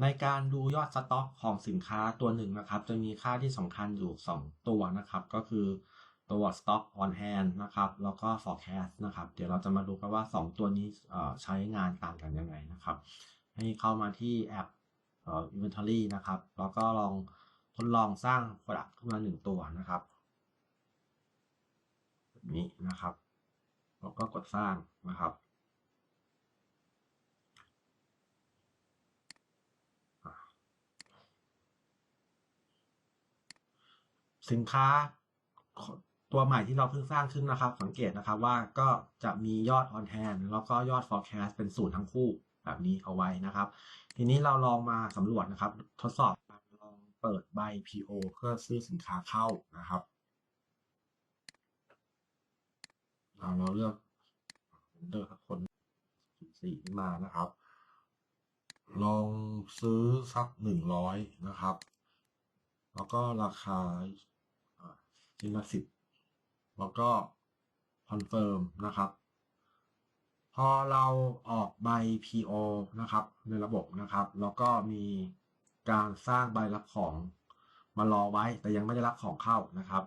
ในการดูยอดสต็อกของสินค้าตัวหนึ่งนะครับ จะมีค่าที่สำคัญอยู่ 2 ตัวนะครับ ก็คือตัว stock on hand นะครับ แล้วก็ forecast นะครับ เดี๋ยวเราจะมาดูกันว่า 2 ตัวนี้ใช้งานต่างกันยังไงนะครับ ให้เข้ามาที่แอปอ่อ inventory นะครับ แล้วก็ลองทดลองสร้าง product ขึ้นมา 1 ตัวนะครับแบบนี้นะครับ แล้วก็กดสร้างนะครับ สินค้าตัวใหม่ที่เราเพิ่งสร้างขึ้นนะครับ สังเกตนะครับว่าก็จะมียอด on hand แล้วก็ยอด forecast เป็นศูนย์ทั้งคู่แบบนี้เอาไว้นะครับ ทีนี้เราลองมาสำรวจนะครับ ทดสอบลองเปิดใบ PO เพื่อซื้อสินค้าเข้านะครับเราเราเลือกเลือกคนสี่ขึ้นมานะครับ ลองซื้อสักหนึ่งร้อยนะครับ แล้วก็ราคา นละสิบแล้วก็คอนเฟิร์มนะครับ พอเราออกใบ PO นะครับ ในระบบนะครับ แล้วก็มีการสร้างใบรับของมารอไว้แต่ยังไม่ได้รับของเข้านะครับ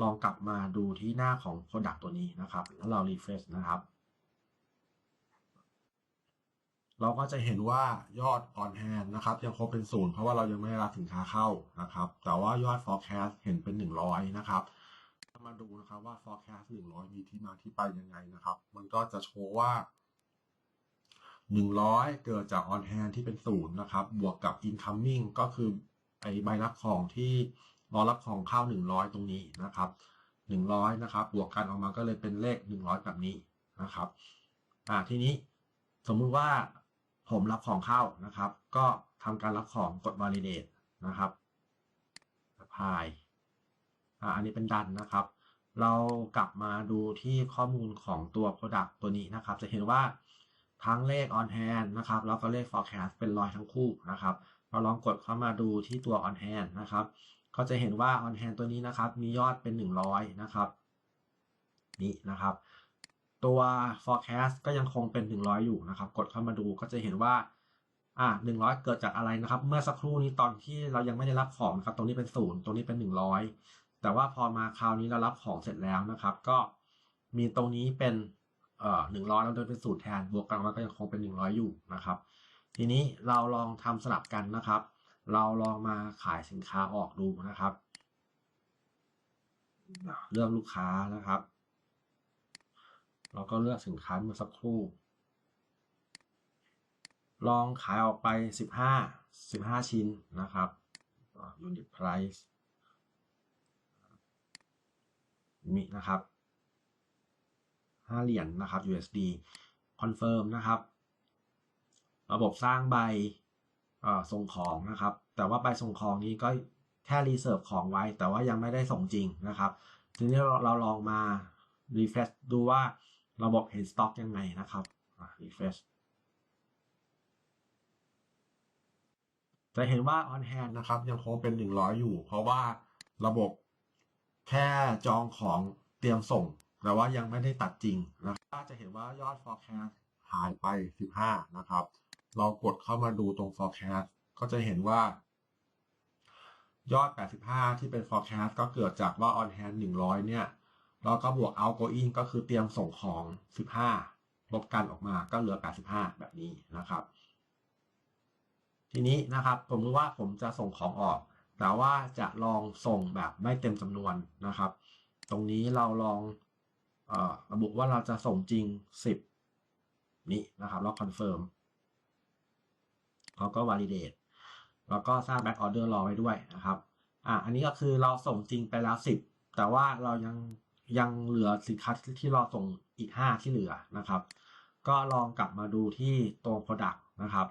ลองกลับมาดูที่หน้าของ Product ตัวนี้นะครับ แล้วเรา refresh นะครับ เราก็จะเห็นว่ายอด on hand นะครับ ยังคงเป็นศูนย์เพราะว่าเรายังไม่ได้รับสินค้าเข้านะครับ แต่ว่ายอด forecast เห็นเป็น 100 นะครับมาดูนะครับว่า forecast 100 มีที่มาที่ไปยังไงนะครับ มันก็จะโชว์ว่า 100 เกิดจาก on hand ที่เป็นศูนย์นะครับ บวกกับ incoming ก็คือไอใบรับของที่รอรับของเข้า 100 ตรงนี้นะครับ 100 นะครับ บวกกันออกมาก็เลยเป็นเลข 100 แบบนี้นะครับ อ่าทีนี้สมมุติว่า ผมรับของเข้านะครับ ก็ทำการรับของกด validate นะครับ apply อ่าอันนี้เป็นดันนะครับ เรากลับมาดูที่ข้อมูลของตัว product ตัวนี้นะครับ จะเห็นว่าทั้งเลข on hand นะครับ แล้วก็เลข forecast เป็นรอยทั้งคู่นะครับ เราลองกดเข้ามาดูที่ตัว on hand นะครับ ก็จะเห็นว่า on hand ตัวนี้นะครับ มียอดเป็น 100 นะครับ นี่นะครับ ตัว forecast ก็ยังคงเป็น 100 อยู่นะครับ กดเข้ามาดูก็จะเห็นว่าอ่า100 เกิดจากอะไรนะครับ เมื่อสักครู่นี้ตอนที่เรายังไม่ได้รับของนะครับ ตรงนี้เป็นศูนย์ตรงนี้เป็น 100 แต่ว่าพอมาคราวนี้เรารับของเสร็จแล้วนะครับ ก็มีตรงนี้เป็นเอ่อ100แล้วโดยเป็นสูตรแทนบวกกันมาก็ยังคงเป็น 100 อยู่นะครับ ทีนี้เราลองทำสลับกันนะครับ เราลองมาขายสินค้าออกดูนะครับ เลือกลูกค้านะครับ เราก็เลือกสินค้าเมื่อสักครู่ ลองขายออกไป 15 15 ชิ้นนะครับ unit price มีนะครับ5เหรียญนนะครับ USD confirm นะครับ ระบบสร้างใบส่งของนะครับ แต่ว่าใบส่งของนี้ก็แค่รีเซิร์ฟของไว้ แต่ว่ายังไม่ได้ส่งจริงนะครับ ทีนี้เราเราลองมา refresh ดูว่า เห็นสต็อกยังไงนะครับ refresh จะเห็นว่า on hand นะครับ ยังคงเป็น 100 อยู่ เพราะว่าระบบแค่จองของเตรียมส่ง แต่ว่ายังไม่ได้ตัดจริงนะครับจะเห็นว่ายอด forecast หายไป 15 นะครับ เรากดเข้ามาดูตรง forecast ก็จะเห็นว่ายอด 85 ที่เป็น forecast ก็เกิดจากว่า on hand 100 เนี่ย แล้วก็บวก outgoing ก็คือเตรียมส่งของ 15 ลบกันออกมาก็เหลือ 85 แบบนี้นะครับ ทีนี้นะครับผมรู้ว่าผมจะส่งของออก แต่ว่าจะลองส่งแบบไม่เต็มจำนวนนะครับ ตรงนี้เราลองอระบุว่าเราจะส่งจริง 10 นี้นะครับ แล้วคอนเฟิร์มเขาก็ validate แล้วก็สร้าง back order รอไว้ด้วยนะครับ อะอันนี้ก็คือเราส่งจริงไปแล้ว 10 แต่ว่าเรายัง ยังเหลือสินค้าที่เราส่งอีก 5 ที่เหลือนะครับ ก็ลองกลับมาดูที่ตัว product นะครับ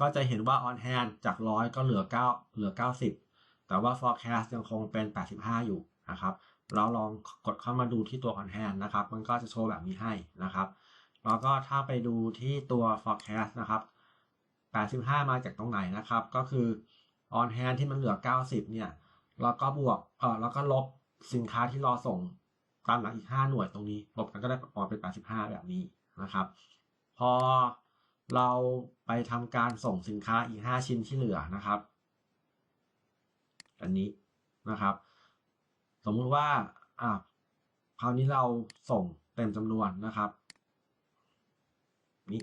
ก็จะเห็นว่า on hand จาก 100 ก็เหลือ 9 เหลือ 90 แต่ว่า forecast ยังคงเป็น 85 อยู่นะครับ เราลองกดเข้ามาดูที่ตัว on hand นะครับ มันก็จะโชว์แบบนี้ให้นะครับ แล้วก็ถ้าไปดูที่ตัว forecast นะครับ 85 มาจากตรงไหนนะครับ ก็คือ on hand ที่มันเหลือ 90 เนี่ย แล้วก็บวกเออแล้วก็ลบสินค้าที่รอส่งตามหลังอีก 5 หน่วยตรงนี้ลบกันก็ได้ออกเป็น 85 แบบนี้นะครับ พอเราไปทำการส่งสินค้าอีก 5 ชิ้นที่เหลือนะครับ อันนี้นะครับ สมมุติว่าอ่าคราวนี้เราส่งเต็มจำนวนนะครับนี่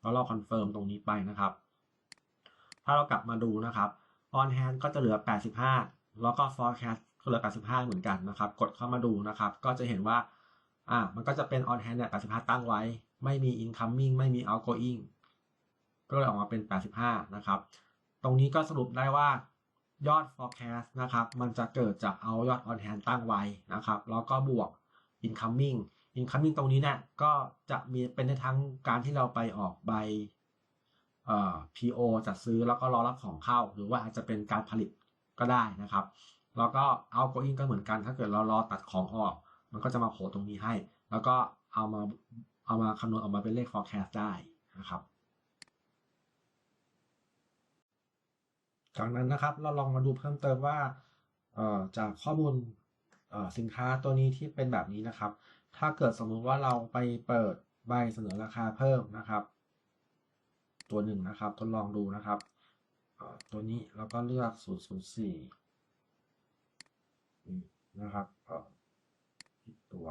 แล้วเราคอนเฟิร์มตรงนี้ไปนะครับ ถ้าเรากลับมาดูนะครับ on hand ก็จะเหลือ 85 แล้วก็ forecast ก็เหลือ 85 เหมือนกันนะครับ กดเข้ามาดูนะครับ ก็จะเห็นว่า อ่า มันก็จะเป็น on hand เนี่ย 85 ตั้งไว้ ไม่มี incoming ไม่มี outgoing ก็เลยออกมาเป็น 85 นะครับ ตรงนี้ก็สรุปได้ว่ายอด forecast นะครับ มันจะเกิดจากเอายอด on hand ตั้งไว้นะครับ แล้วก็บวก incoming incoming ตรงนี้เนี่ย ก็จะมีเป็นในทั้งการที่เราไปออกใบ PO จัดซื้อแล้วก็รอรับของเข้า หรือว่าอาจจะเป็นการผลิตก็ได้นะครับแล้วก็ outgoing ก็เหมือนกัน ถ้าเกิดเรารอตัดของออก มันก็จะมาโผล่ตรงนี้ให้ แล้วก็เอามาเอามาคำนวณออกมาเป็นเลข forecast ได้นะครับ จากนั้นนะครับเราลองมาดูเพิ่มเติมว่าจากข้อมูลสินค้าตัวนี้ที่เป็นแบบนี้นะครับ ถ้าเกิดสมมุติว่าเราไปเปิดใบเสนอราคาเพิ่มนะครับ ตัวหนึ่งนะครับ ทดลองดูนะครับ ตัวนี้เราก็เลือก004นี่นะครับผิดตัว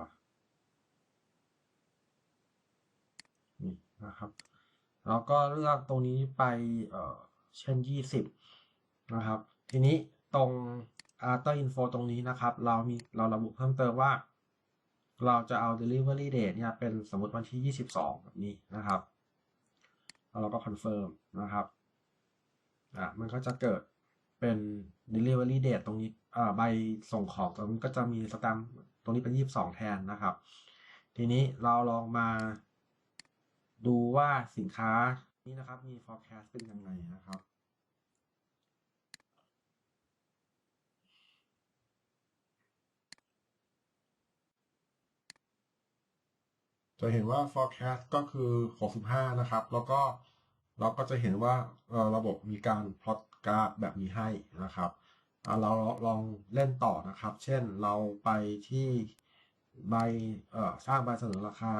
นี่นะครับ แล้วก็เลือกตรงนี้ไปเอ่อเช่น 20 นะครับ ทีนี้ตรง after info ตรงนี้นะครับ เรามีเราระบุเพิ่มเติมว่า เราจะเอา delivery date เนี่ยเป็นสมมติวันที่ 22 แบบนี้นะครับ แล้วเราก็คอนเฟิร์มนะครับอะมันก็จะเกิดเป็น delivery date ตรงนี้อ่าใบส่งของตรงนี้ก็จะมีสแตมป์ตรงนี้เป็น 22 แทนนะครับ ทีนี้เราลองมาดูว่าสินค้านี้นะครับมี forecast เป็นยังไงนะครับ จะเห็นว่า forecast ก็คือ 65 นะครับ แล้วก็เราก็จะเห็นว่าระบบมีการพลอตกราฟแบบนี้ให้นะครับเราลองเล่นต่อนะครับ เช่นเราไปที่ใบสร้างใบเสนอราคา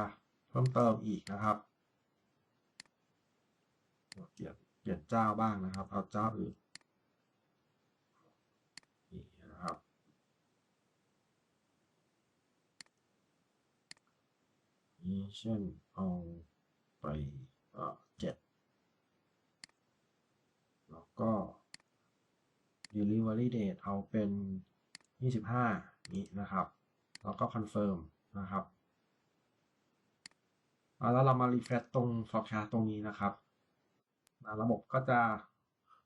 เพิ่มเติมอีกนะครับ เปลี่ยนเปลี่ยนเจ้าบ้างนะครับ เอาเจ้าอื่นนะครับ นี้ เช่นเอาไปเจ็ดแล้วก็ delivery date เอาเป็น 25 นี้นะครับ แล้วก็ confirm นะครับแล้วเรามา refresh ตรง forecast ตรงนี้นะครับระบบก็จะ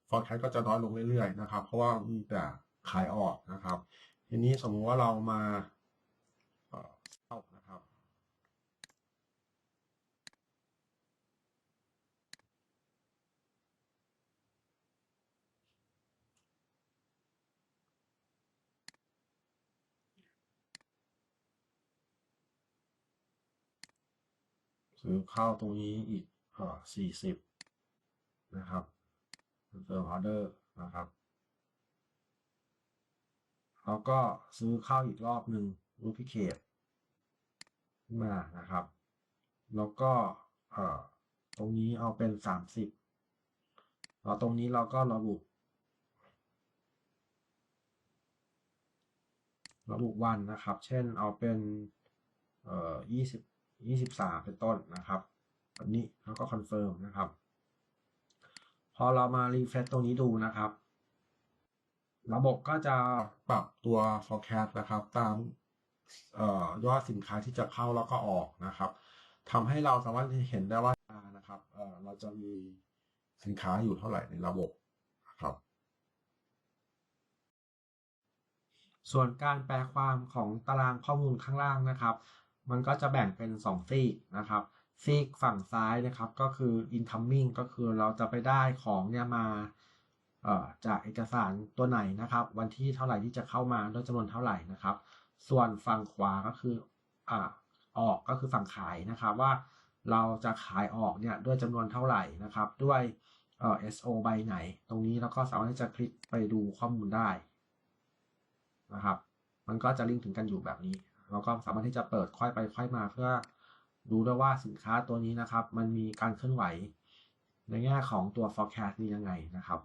forecast ก็จะน้อยลงเรื่อยๆนะครับ เพราะว่ามีแต่ขายออกนะครับ ทีนี้สมมุติว่าเรามาเข้า ซื้อข้าวตรงนี้อีกอ่อสี่สิบนะครับเติมออเดอร์นะครับแล้วก็ซื้อข้าวอีกรอบหนึ่งรูพิเคตขึ้นมานะครับ แล้วก็เอ่อตรงนี้เอาเป็นสามสิบแล้วตรงนี้เราก็ระบุ ระบุวันนะครับ เช่นเอาเป็นเอ่อยี่ สิบยี่สิบสามเป็นต้นนะครับแบบนี้แล้วก็คอนเฟิร์มนะครับ พอเรามารีเฟรชตรงนี้ดูนะครับ ระบบก็จะปรับตัว forecast นะครับ ตามออยอดสินค้าที่จะเข้าแล้วก็ออกนะครับทำให้เราสามารถเห็นได้ว่านะครับเเราจะมีสินค้าอยู่เท่าไหร่ในระบบนะครับ ส่วนการแปลความของตารางข้อมูลข้างล่างนะครับ มันก็จะแบ่งเป็น2ซีกนะครับซีกฝั่งซ้ายนะครับก็คือ incoming ก็คือเราจะไปได้ของเนี่ยมาเอ่อจากเอกสารตัวไหนนะครับ วันที่เท่าไหร่ที่จะเข้ามาด้วยจำนวนเท่าไหร่นะครับ ส่วนฝั่งขวาก็คืออ่าออกก็คือฝั่งขายนะครับว่าเราจะขายออกเนี่ยด้วยจำนวนเท่าไหร่นะครับ ด้วยเอ่อ SO ใบไหน ตรงนี้เราก็สามารถที่จะคลิกไปดูข้อมูลได้นะครับ มันก็จะลิงก์ถึงกันอยู่แบบนี้ เราก็สามารถที่จะเปิดค่อยไปค่อยมาเพื่อดูด้วยว่าสินค้าตัวนี้นะครับ มันมีการเคลื่อนไหว ในแง่ของตัว forecast นี้ยังไงนะครับ